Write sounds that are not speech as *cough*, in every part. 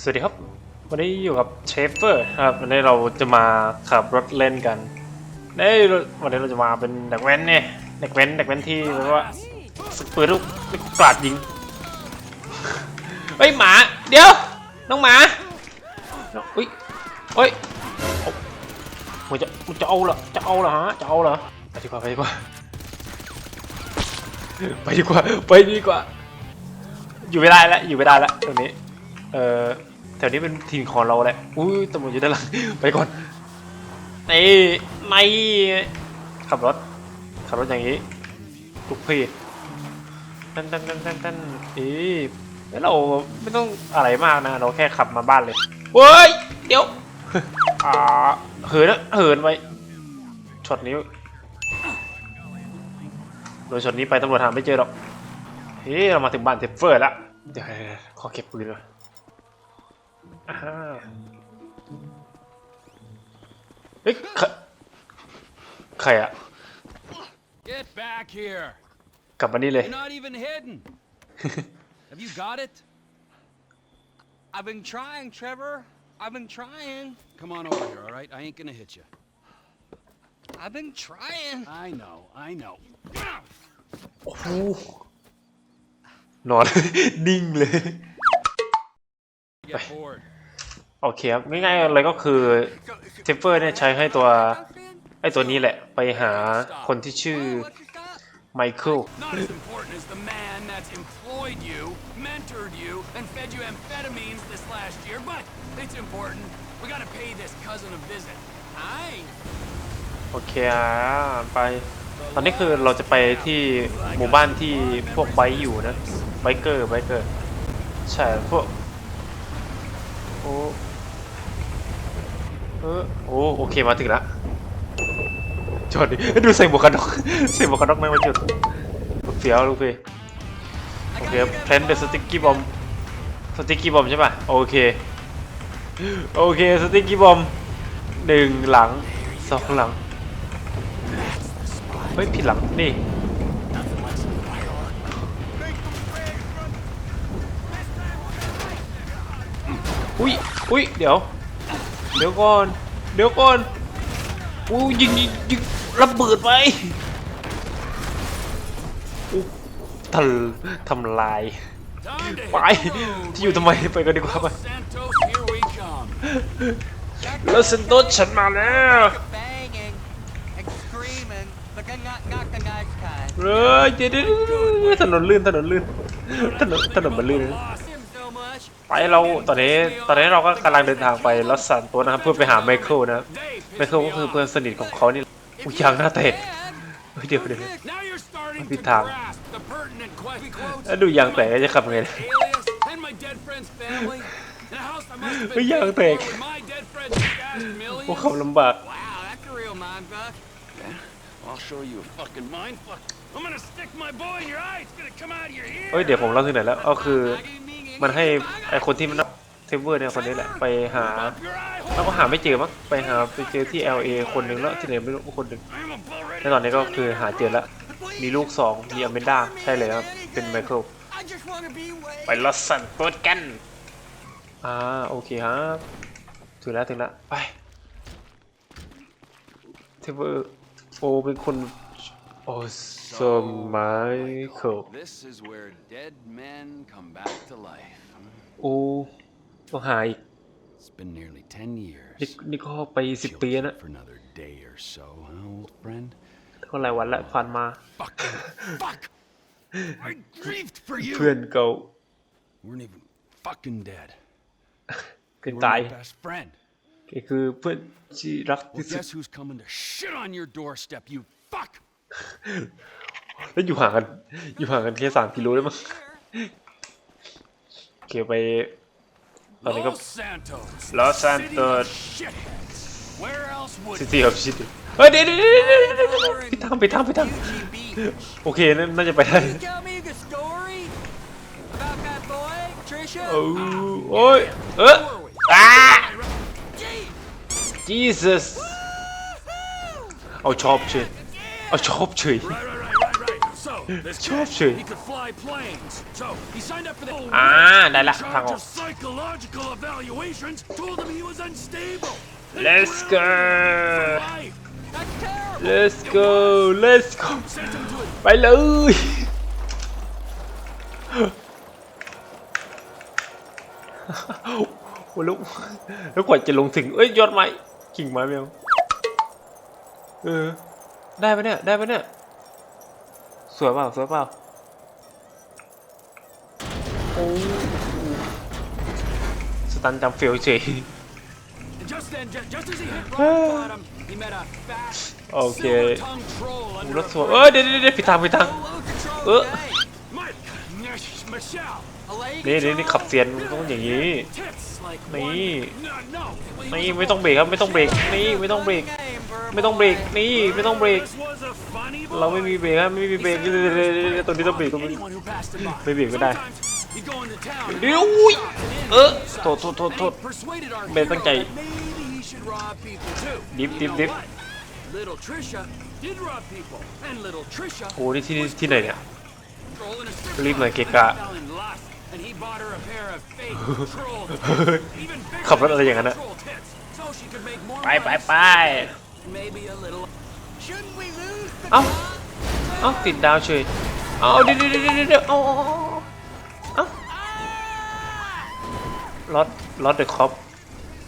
สวัสดีครับ วันนี้อยู่กับเชฟเฟอร์ครับวันนี้เราจะมาขับรถเล่นกันเอ้ยวันนี้เราจะมาเป็นเด็กแว้นเนี่ยเด็กแว้นเด็กแว้นที่แบบว่าสึกปืนลูกกกราดยิงเฮ้ยหมา เดี๋ยว น้องหมาเฮ้ยเฮ้ยมึงจะมึงจะเอาเหรอจะเอาเหรอฮะจะเอาเหรอไปดีกว่าไปดีกว่าไปดีกว่าไปดีกว่า อยู่ไม่ได้แล้วอยู่ไม่ได้แล้วตรงนี้ เออแถวนี้เป็นถิ่นของเราแหละอุ้ยตำรวจอยู่ด้านหลัง ไปก่อนนี่ไม่ขับรถ ขับรถอย่างนี้ทุกพี่ตันตันตันตันตันอีแล้วเราไม่ต้องอะไรมากนะ เราแค่ขับมาบ้านเลยเว้ย เดี๋ยวอ่าเหินนะเหินไปช็อตนี้โดยช็อตนี้ไปตำรวจหาไม่เจอหรอกเฮ้ยเรามาถึงบ้านเทฟเฟอร์แล้วเดี๋ยวๆขอเก็บปืนก่อน อ่าเฮ้ยใครใครอะ Get back here! กลับมานี่เลย You're not even hidden. *laughs* Have you got it? I've been trying, Trevor. I've been trying. Come on over here, all right? I ain't gonna hit you. I've been trying. I know, I know. โอ้โหนอน นิ่งเลย *laughs* Get bored. โอเคครับง่ายๆเลยก็คือเทฟเฟอร์เนี่ยใช้ให้ตัวไอตัวนี้แหละไปหาคนที่ชื่อ What's your stop? ไมเคิล Not as important as the man that's employed you, mentored you, and fed you amphetamines this last year, but it's important. We gotta pay this cousin a visit. Aye. โอเคอะไป ตอนนี้คือเราจะไปที่หมู่บ้านที่พวกไบค์อยู่นะไบเกอร์ไบเกอร์ใช่พวก โอ้เออโอ้โอเคมาถึงละจอดดิดูใส่หมวกกันน็อกใส่หมวกกันน็อกไม่มาจุดลูกเฟี้ยวลูกพี่โอเคแพลนเป็นสติ๊กกี้บอมสติ๊กกี้บอมใช่ป่ะโอเคโอเคสติ๊กกี้บอมหนึ่งหลังสองหลังเฮ้ยผิดหลังนี่ อุ้ยอุ้ยเดี๋ยว เดี๋ยวก่อน เดี๋ยวก่อนอู้ยิงยิงยิงระเบิดไปอู้ทำทำลายไปที่อยู่ทำไมไปกันดีกว่าไปแล้วเซนโตฉันมาแล้วเฮ้ยเดี๋ยวเดี๋ยวเดี๋ยวถนนลื่นถนนลื่นถนนถนนมันลื่น ไปเราตอนนี้ตอนนี้เราก็กำลังเดินทางไปลอสซานตัวนะครับเพื่อไปหาไมเคิลนะไมเคิลก็คือเพื่อนสนิทของเขานี่อุยยังหน้าเตะเดี๋ยวเดี๋ยวผิดทางแล้วดูยังแตกจะขับไงไม่ยังแตกพวกเขาลำบาก I'll show you a fucking mind fuck. I'm gonna stick my boy in your eye. It's gonna come out of your ear. เฮ้ยเดี๋ยวผมเล่าถึงไหนแล้วก็คือมันให้ไอคนที่มันนับเทเวอร์เนี่ยคนนี้แหละไปหา Up your eye แล้วก็หาไม่เจอมั้งไปหาไปเจอที่ LA คนหนึ่งแล้วที่ไหนไม่รู้คนหนึ่ง I'm about ready. แล้วตอนนี้ก็คือหาเจอแล้วมีลูกสองมีอเมนดาใช่เลยครับเป็นไมเคิล I just want to be way. ไปลอสซันโตสกันอ่าโอเคครับถึงแล้วถึงแล้วไปเทเวอร์โอเป็นคน โอ้สมัยเคิล This is where dead men come back to life. โอ้ต้องหาอีก It's been nearly 10 years. นี่นี่ก็ไปสิบปีแล้วนะ For another day or so, huh, old friend? ก็หลายวันละผ่านมา Fuck. Fuck. I grieved for you. เพื่อนเก่า weren't even fucking dead. *laughs* เกิน You ตาย were my best friend. ก็คือเพื่อนที่รัก Well, ที่สุด guess who's coming to shit on your doorstep, you fuck? แล้วอยู่ห่างกัน อยู่ห่างกันแค่สามกิโลได้มั้งโอเคไปตอนนี้ก็ Los Santos. Los City Santos. of shitheads. Where else would ซิตี้ครับชิตเฮ้ยเดี๋ยวเดี๋ยวเดี๋ยวเดี๋ยวเดี๋ยวไปทางไปทางไปทาง UGB. โอเคน่าน่าจะไปได้ Can you tell me the story about that boy, Trisha? โอ้โอ้ยเอออ้า Gee. Jesus เอาชอบเฉยเอาชอ 아, 접초이. 접초이. 아, 날라 방어. Let's go. Let's go. Let's go. Bay lưỡi. Ôi lũ Nó quả chỉ lùng thỉnh Ê giọt mày Chỉnh mày mèo Ừ ไม้กิ่งไม้แมวเออได้ปะเนี่ย ได้ปะเนี่ย สวยเปล่า สวยเปล่าโอ้สตันจำเฟลเฉย And just then, just, just as he hit rock bottom, he met a fat, Okay. silver-tongued troll ร under ถ a สวย fort. เอ้ยเดี๋ยวเดี๋ยวเดี๋ยวผิดทางผิดทาง Control Uh. today. Mike, Michelle, A leg นี่นี่นี่ control? ขับเซียนมันต้องอย่างนี้ tits like Me. one. No, no. he นี่ was a ไม่ต้องเบรกครับไม่ต้องเบรก นี่ไม่ต้องเบรก ไม่ต้องเบรกนี่ไม่ต้องเบรกเราไม่มีเบรกไม่มีเบรกตัวนี้ต้องเบรกตรงนี้ไม่เบรกก็ได้เดี๋ยวเออโทษโทษโทษโทษเบรกตั้งใจดิฟดิฟดิฟโอ้นี่ที่ที่ไหนเนี่ยรีบหน่อยเกกะขับรถอะไรอย่างนั้นอะไปไปไป maybe a little Shouldn't we lose the เอ้า cause? เอ้าติดดาวเฉยเอ้าเดี๋ยวเดี๋ยวเดี๋ยวเดี๋ยวเอาเอาเอาเอ้าล็อตล็อตเดอะคอป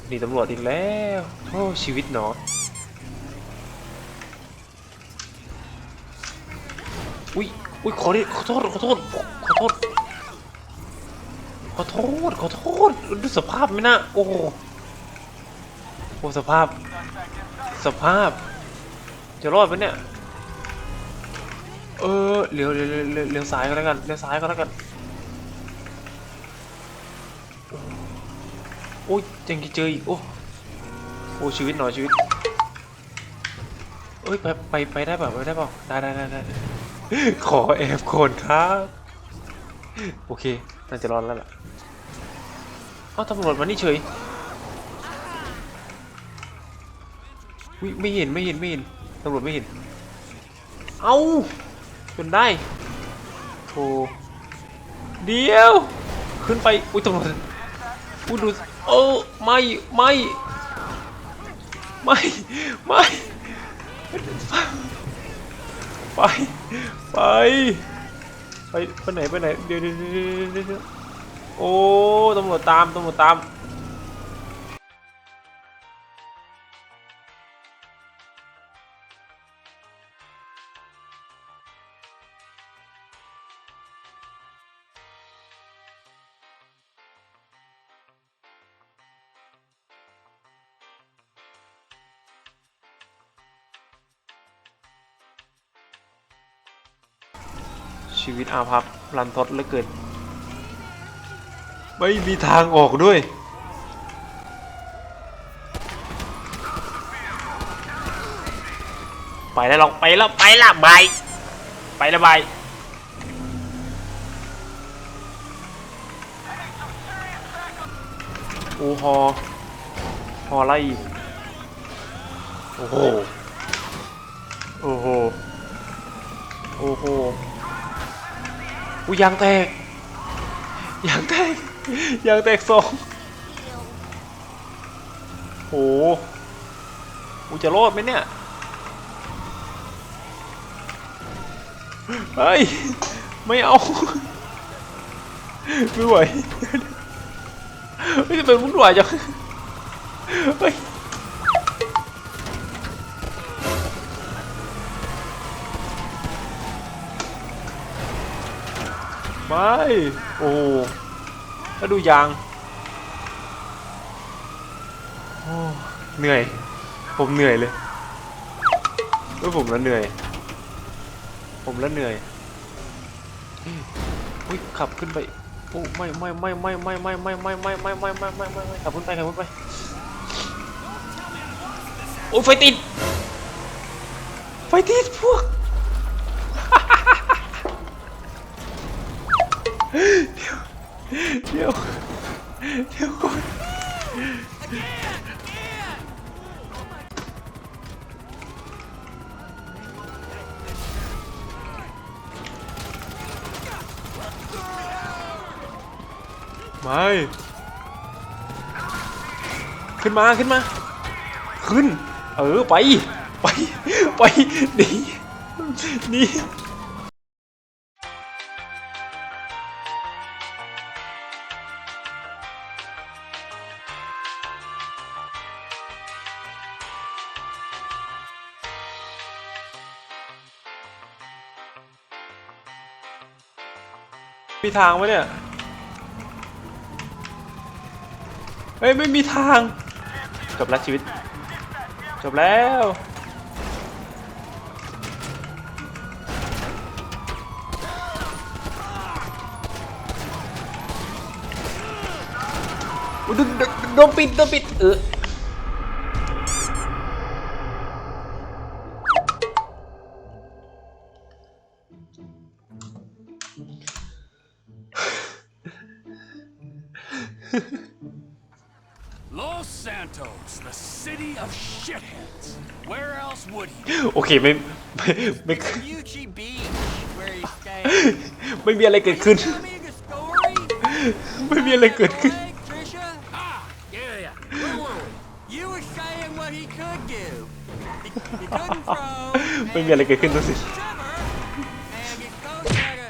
หนีตำรวจอีกแล้วโอ้ชีวิตหนออุ้ยอุ้ยขอดิขอโทษขอโทษขอโทษขอโทษขอโทษดูสภาพไหมนะโอ้โหโอ้สภาพ สภาพ จะรอดไหมเนี่ย เออเลี้ยวเลี้ยวเลี้ยวเลี้ยวเลี้ยวซ้ายก็แล้วกันเลี้ยวซ้ายก็แล้วกันโอ้ยยังจะเจออีกโอ้โอ้ชีวิตหน่อยชีวิตเอ้ยไปไปไปได้เปล่าไปได้ป่าได้ได้ได้ได้ขอแอบก่อนครับโอเคน่าจะรอดแล้วล่ะเอ้าตำรวจมานี่เฉย อุ๊ยไม่เห็นไม่เห็นไม่เห็นตำรวจไม่เห็น เอ้าจนได้โธ่เดียว ขึ้นไป อุ้ยตำรวจอุ้ยดูเออไม่ไม่ไม่ไม่ไปไปไปไปไหนไปไหนเดี๋ยวเดี๋ยวเดี๋ยวเดี๋ยวเดี๋ยวโอ้ตำรวจตามตำรวจตาม ชีวิตอาภัพรันทดเหลือเกิน ไม่มีทางออกด้วย ไปแล้วหรอกไปแล้วไปละบายไปละบายโอ้ฮอฮอไล่อีกโอ้โห โอ้โห โอ้โห อุยยางแตกยางแตกยางแตกสองโอ้โหกูจะรอดไหมเนี่ย เฮ้ย ไม่เอา ไม่ไหวเฮ้ยจะเป็นวุ่นวายจังเฮ้ย ไม่โอ้แล้วดูยางโอ้เหนื่อย ผมเหนื่อยเลยเฮ้ยผมแล้วเหนื่อย ผมแล้วเหนื่อยอุ้ยขับขึ้นไปโอ้ไม่ไม่ไม่ไม่ไม่ไม่ไม่ไม่ไม่ไม่ไม่ไม่ไม่ไม่ไม่ขับขึ้นไปขับขึ้นไปโอ้ยไฟติดไฟติดพวก เดี๋ยว เดี๋ยวก่อนไม่ขึ้นมาขึ้นมา ขึ้น เออ ไป ไป ไปหนีหนี มีทางไหมเนี่ย เฮ้ย ไม่มีทาง จบแล้วชีวิต จบแล้ว โดนโดนโดนปิดโดนปิด เออ Santos, the city of shitheads. Where else would he? โอเคไม่ไม่ไม่ Fuchi Beach, where he's staying. ไม่มีอะไรเกิดขึ้น Tell me the story. ไม่มีอะไรเกิดขึ้น Leg, Trisha? Ah, yeah, yeah. Where were we? You were saying what he could do. He, he couldn't throw. ไม่มีอะไรเกิดขึ้นทั้งสิ้น Trevor, and his coach had a,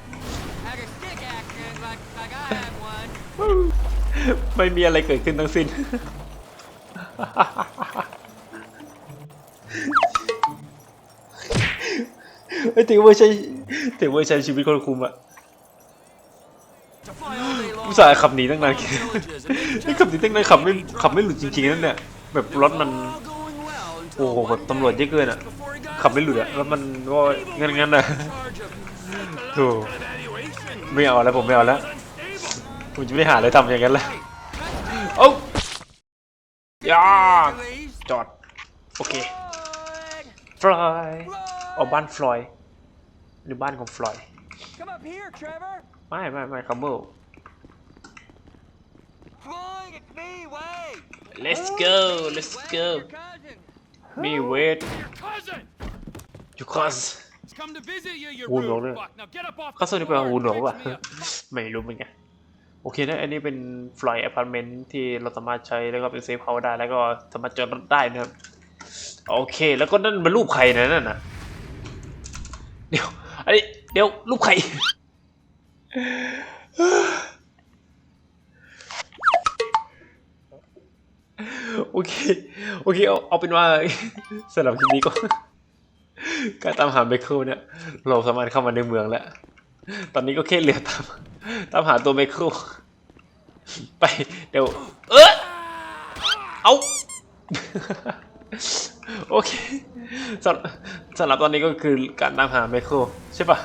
had a stick accident like, like I had one. ไม่มีอะไรเกิดขึ้นทั้งสิ้น ไอ้ยถือว่าใช้ถือว่าใช้ชีวิตคนคุมอะ To fly all day long. อุตส่าห์ขับหนีตั้งนาน นี่ขับหนีตั้งนานขับไม่ขับไม่หลุดจริงๆนั่นเนี่ยแบบรถมัน โอ้โหแบบตำรวจเยอะเกินอะขับไม่หลุดอะแล้วมันก็งั้นงั้นๆอะ charge of โอ้ evaluation. ไม่เอาแล้วผมไม่เอาแล้วผมจะไม่หาอะไรทำอย่างนั้นแล้วโอ้ ยา Release. จอด โอเค Floyd. ฟลอยเอาบ้านฟลอยหรือบ้านของฟลอย Come up here, Trevor. ไม่ไม่ไม่คัมเบิล Floyd, it's me, Wade. let's go let's Wade, go your cousin. มีเวท Your cousin. ยูคอส He's come to visit you, you Wound rude rồi đấy. fuck. Now get up off เขา the ส่วนนี้ไป floor วูน and หรอ fix วะ me up. ไม่รู้เหมือนกัน โอเคนะอันนี้เป็นฟลอยอพาร์ตเมนต์ที่เราสามารถใช้แล้วก็เป็นเซฟเฮาส์ได้แล้วก็สามารถจอดรถได้นะครับ โอเค แล้วก็นั่นเป็นรูปใครนะนั่นน่ะเดี๋ยวอันนี้เดี๋ยวรูปใครโอเค โอเค เอาเอาเป็นว่าสำหรับคลิปนี้ก็ การตามหาไมเคิลเนี่ย เราสามารถเข้ามาในเมืองแล้ว ตอนนี้ก็แค่เหลือตามตามหาตัวไมเคิลไปเดี๋ยว เออเอาโอเคสำหรับสำหรับตอนนี้ก็คือการตามหาไมเคิลใช่ปะ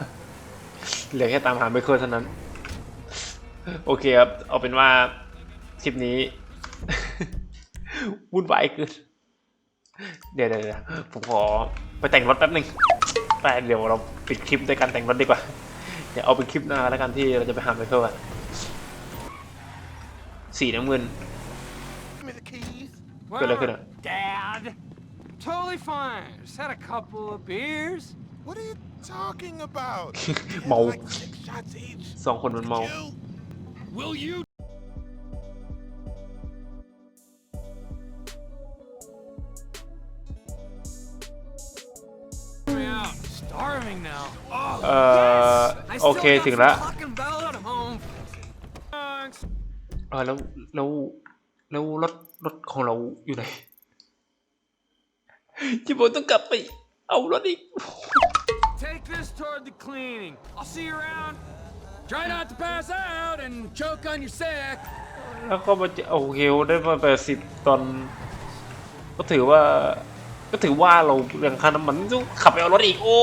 เหลือแค่ตามหาไมเคิลเท่านั้น โอเคครับ เอาเป็นว่าคลิปนี้วุ่นวายเกินเดี๋ยวเดี๋ยวเดี๋ยวผมขอไปแต่งรถแป๊บหนึ่งไปเดี๋ยวเราปิดคลิปด้วยการแต่งรถดีกว่า เดี๋ยวเอาเป็นคลิปหน้าแล้วกันที่เราจะไปหาไมเคิลกันสีน้ำเงิน Give me the keys. เกิดอะไรขึ้นอะ Dad. Totally fine. Just had a couple of beers. What are you talking about? We had Màu. like six shots each. สองคนมันเมา You? Will you เอ่อ I โอ still เค got ถึง some แล้ว fucking bell at home. thanks. เออแล้วแล้วแล้วรถรถของเราอยู่ไหนจิโบต้องกลับไปเอารถอีก Take this toward the cleaning. I'll see you around. Try not to pass out and choke on your sack. แล้วก็มาเจอโอเคได้มาแปดสิบตอนก็ถือว่า ก็ถือว่าเราเรื่องค่าน้ำมันต้องขับไปเอารถอีกโอ้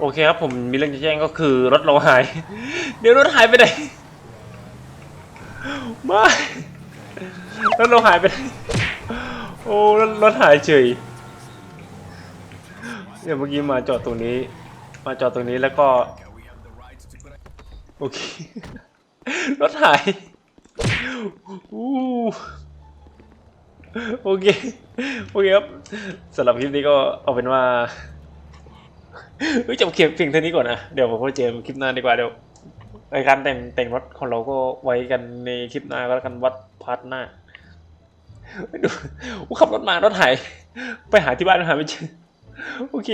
โอเคครับผมมีเรื่องจะแจ้งก็คือรถเราหาย เดี๋ยวรถหายไปไหนไม่รถเราหายไปไหนโอ้รถรถหายเฉยเดี๋ยวเมื่อกี้มาจอดตรงนี้ มาจอดตรงนี้แล้วก็โอเครถหายอู้โอเค โอเคครับสำหรับคลิปนี้ก็เอาเป็นว่า เฮ้ยจบเขียนเพียงเท่านี้ก่อนนะเดี๋ยวผมก็เจอคลิปหน้าดีกว่าเดี๋ยวรายการแต่งแต่งรถของเราก็ไว้กันในคลิปหน้าก็แล้วกันวัดพาร์ทหน้าดูกูขับรถมารถหายไปหาที่บ้านหาไม่เจอโอเค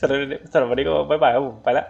สำหรับสำหรับวันนี้ก็บายบายครับผมไปแล้ว